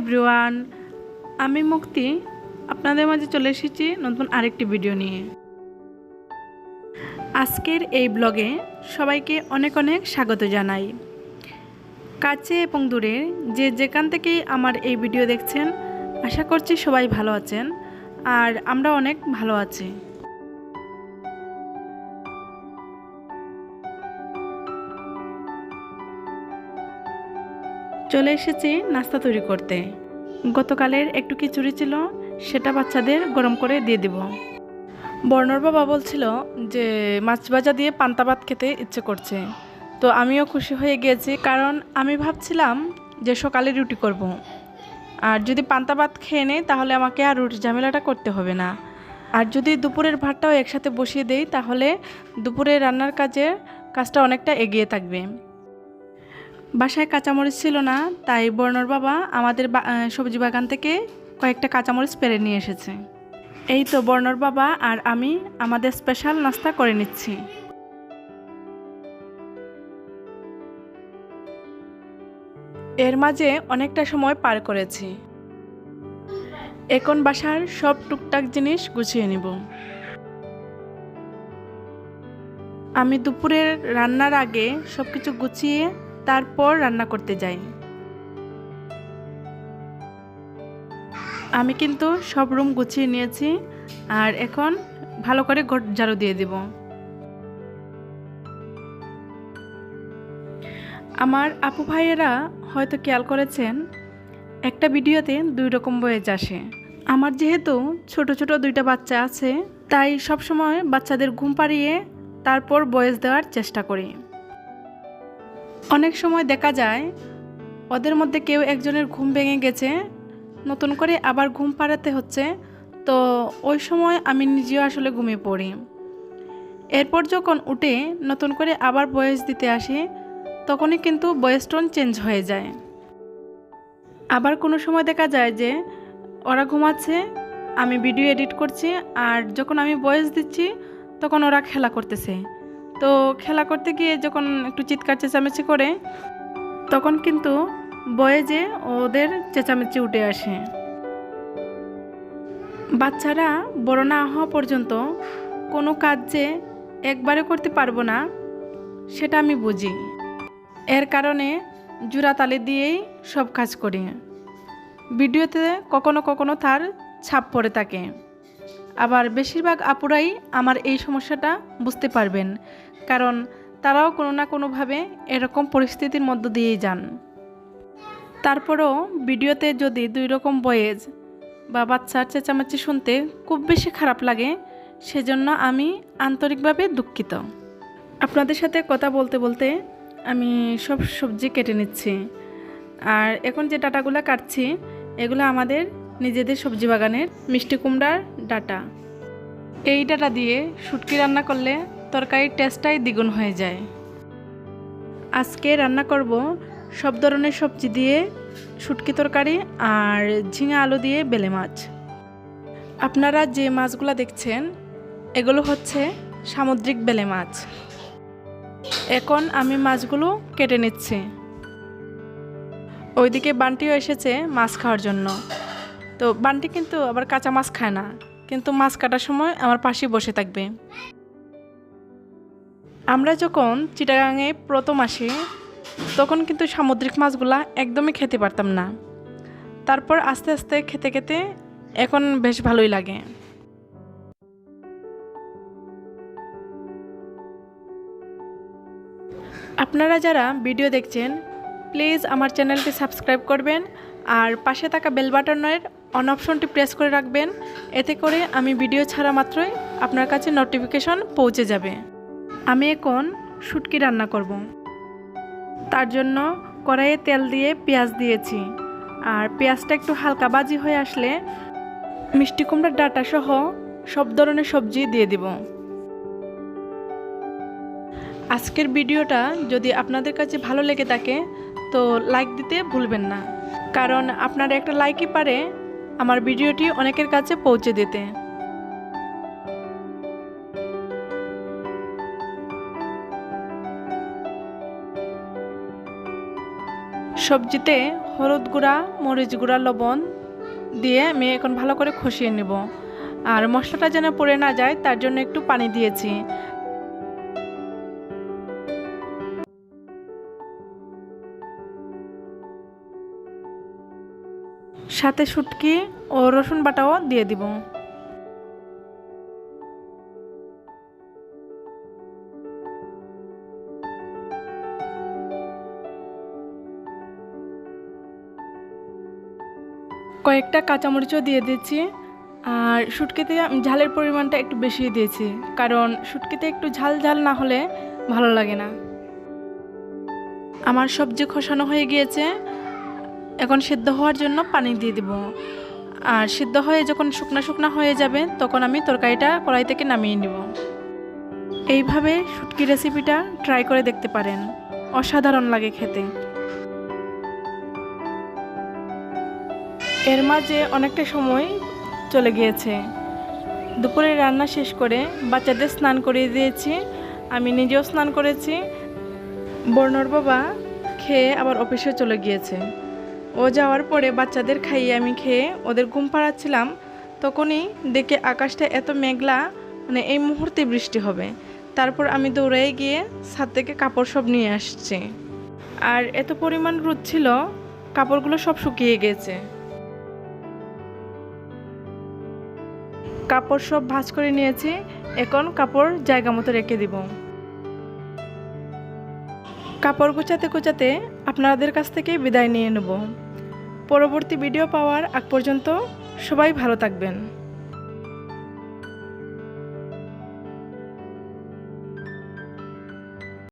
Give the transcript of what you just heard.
Everyone, আমি মুক্তি। আপনাদের মাঝে চলে এসেছি নতুন আরেকটি ভিডিও নিয়ে। আজকের এই ব্লগে সবাইকে অনেক অনেক স্বাগত জানাই। কাছে এবং দূরে যে যেখান থেকেই আমার এই ভিডিও দেখছেন, আশা করছি সবাই ভালো আছেন, আর আমরা অনেক ভালো আছি। চলে এসেছি নাস্তা তৈরি করতে। গতকালের একটু খিচুড়ি ছিল, সেটা বাচ্চাদের গরম করে দিয়ে দিব। বর্ণর বাবা বলছিল যে, মাছ ভাজা দিয়ে পান্তা ভাত খেতে ইচ্ছে করছে। তো আমিও খুশি হয়ে গিয়েছি, কারণ আমি ভাবছিলাম যে সকালে রুটি করব। আর যদি পান্তা ভাত খেয়ে নেই, তাহলে আমাকে আর রুটি ঝামেলাটা করতে হবে না। আর যদি দুপুরের ভাতটাও একসাথে বসিয়ে দেই, তাহলে দুপুরে রান্নার কাজে কাজটা অনেকটা এগিয়ে থাকবে। বাসায় কাঁচামরিচ ছিল না, তাই বর্ণর বাবা আমাদের সবজি বাগান থেকে কয়েকটা কাঁচামরিচ পেরে নিয়ে এসেছে। এই তো বর্ণর বাবা আর আমি আমাদের স্পেশাল নাস্তা করে নিচ্ছি। এর মাঝে অনেকটা সময় পার করেছি। এখন বাসার সব টুকটাক জিনিস গুছিয়ে নিব। আমি দুপুরের রান্নার আগে সব কিছু গুছিয়ে তারপর রান্না করতে যাই। আমি কিন্তু সব রুম গুছিয়ে নিয়েছি আর এখন ভালো করে ঘর ঝাড়ু দিয়ে দিব। আমার আপু ভাইয়েরা হয়তো খেয়াল করেছেন, একটা ভিডিওতে দুই রকম বয়েজ আসে। আমার যেহেতু ছোট ছোট দুইটা বাচ্চা আছে, তাই সবসময় বাচ্চাদের ঘুম পাড়িয়ে তারপর বয়েস দেওয়ার চেষ্টা করি। অনেক সময় দেখা যায় ওদের মধ্যে কেউ একজনের ঘুম ভেঙে গেছে, নতুন করে আবার ঘুম পাড়াতে হচ্ছে। তো ওই সময় আমি নিজেও আসলে ঘুমিয়ে পড়ি। এরপর যখন উঠে নতুন করে আবার বয়স দিতে আসি, তখনই কিন্তু বয়স টোন চেঞ্জ হয়ে যায়। আবার কোনো সময় দেখা যায় যে ওরা ঘুমাচ্ছে, আমি ভিডিও এডিট করছি আর যখন আমি বয়স দিচ্ছি, তখন ওরা খেলা করতেছে। তো খেলা করতে গিয়ে যখন একটু চিৎকার চেঁচামেচি করে, তখন কিন্তু বয়ে যে ওদের চেঁচামেচি উঠে আসে। বাচ্চারা বড় না হওয়া পর্যন্ত কোনো কাজ যে একবারে করতে পারব না, সেটা আমি বুঝি। এর কারণে জোড়া তালে দিয়েই সব কাজ করি। ভিডিওতে কখনো কখনো তার ছাপ পড়ে থাকে। আবার বেশিরভাগ আপুরাই আমার এই সমস্যাটা বুঝতে পারবেন। কারণ তারাও কোনো না কোনোভাবে এরকম পরিস্থিতির মধ্য দিয়েই যান। তারপরও ভিডিওতে যদি দুই রকম বয়েজ বা বাচ্চার চেঁচামেচি শুনতে খুব বেশি খারাপ লাগে, সেজন্য আমি আন্তরিকভাবে দুঃখিত। আপনাদের সাথে কথা বলতে বলতে আমি সব সবজি কেটে নিচ্ছি। আর এখন যে ডাটাগুলো কাটছি, এগুলো আমাদের নিজেদের সবজি বাগানের মিষ্টি কুমড়ার ডাটা। এই ডাটা দিয়ে শুটকি রান্না করলে তরকারির টেস্টটাই দ্বিগুণ হয়ে যায়। আজকে রান্না করব সব ধরনের সবজি দিয়ে শুটকি তরকারি আর ঝিঙা আলু দিয়ে বেলে মাছ। আপনারা যে মাছগুলো দেখছেন, এগুলো হচ্ছে সামুদ্রিক বেলে মাছ। এখন আমি মাছগুলো কেটে নিচ্ছি। ওইদিকে বান্টিও এসেছে মাছ খাওয়ার জন্য। তো বান্টি কিন্তু আবার কাঁচা মাছ খায় না, কিন্তু মাছ কাটার সময় আমার পাশে বসে থাকবে। আমরা যখন চিটাগাঙে প্রথম আসি, তখন কিন্তু সামুদ্রিক মাছগুলা একদমই খেতে পারতাম না। তারপর আস্তে আস্তে খেতে খেতে এখন বেশ ভালোই লাগে। আপনারা যারা ভিডিও দেখছেন, প্লিজ আমার চ্যানেলটি সাবস্ক্রাইব করবেন আর পাশে থাকা বেল বাটনের অন অপশনটি প্রেস করে রাখবেন। এতে করে আমি ভিডিও ছাড়া মাত্রই আপনার কাছে নোটিফিকেশন পৌঁছে যাবে। আমি এখন শুটকি রান্না করব। তার জন্য কড়াইয়ে তেল দিয়ে পেঁয়াজ দিয়েছি। আর পেঁয়াজটা একটু হালকা বাজি হয়ে আসলে মিষ্টি কুমড়ার ডাটা সহ সব ধরনের সবজি দিয়ে দিব। আজকের ভিডিওটা যদি আপনাদের কাছে ভালো লেগে থাকে, তো লাইক দিতে ভুলবেন না। কারণ আপনার একটা লাইকই পারে আমার ভিডিওটি অনেকের কাছে পৌঁছে দিতে। সবজিতে হলুদ গুঁড়া, মরিচ গুঁড়া, লবণ দিয়ে আমি এখন ভালো করে খসিয়ে নেব। আর মশলাটা যেন পড়ে না যায়, তার জন্য একটু পানি দিয়েছি। সাথে শুটকি ও রসুন বাটাও দিয়ে দিব। কয়েকটা কাঁচামরিচও দিয়ে দিচ্ছি আর শুটকিতে ঝালের পরিমাণটা একটু বেশি দিয়েছি। কারণ শুটকিতে একটু ঝাল ঝাল না হলে ভালো লাগে না। আমার সবজি খসানো হয়ে গিয়েছে। এখন সিদ্ধ হওয়ার জন্য পানি দিয়ে দিব। আর সিদ্ধ হয়ে যখন শুকনা শুকনা হয়ে যাবে, তখন আমি তরকারিটা কড়াই থেকে নামিয়ে নিব। এইভাবে শুটকি রেসিপিটা ট্রাই করে দেখতে পারেন। অসাধারণ লাগে খেতে। এর মাঝে অনেকটা সময় চলে গিয়েছে। দুপুরে রান্না শেষ করে বাচ্চাদের স্নান করিয়ে দিয়েছি। আমি নিজেও স্নান করেছি। বর্ণর বাবা খেয়ে আবার অফিসে চলে গিয়েছে। ও যাওয়ার পরে বাচ্চাদের খাইয়ে আমি খেয়ে ওদের ঘুম পাড়াচ্ছিলাম। তখনই দেখে আকাশটা এত মেঘলা মানে এই মুহূর্তে বৃষ্টি হবে। তারপর আমি দৌড়ে গিয়ে ছাদ থেকে কাপড় সব নিয়ে আসছি। আর এত পরিমাণ রোদ ছিল, কাপড়গুলো সব শুকিয়ে গেছে। কাপড় সব ভাজ করে নিয়েছি। এখন কাপড় জায়গা মতো রেখে দিব। কাপড় গোছাতে গোছাতে আপনাদের কাছ থেকে বিদায় নিয়ে নেব। পরবর্তী ভিডিও পাওয়ার আগ পর্যন্ত সবাই ভালো থাকবেন।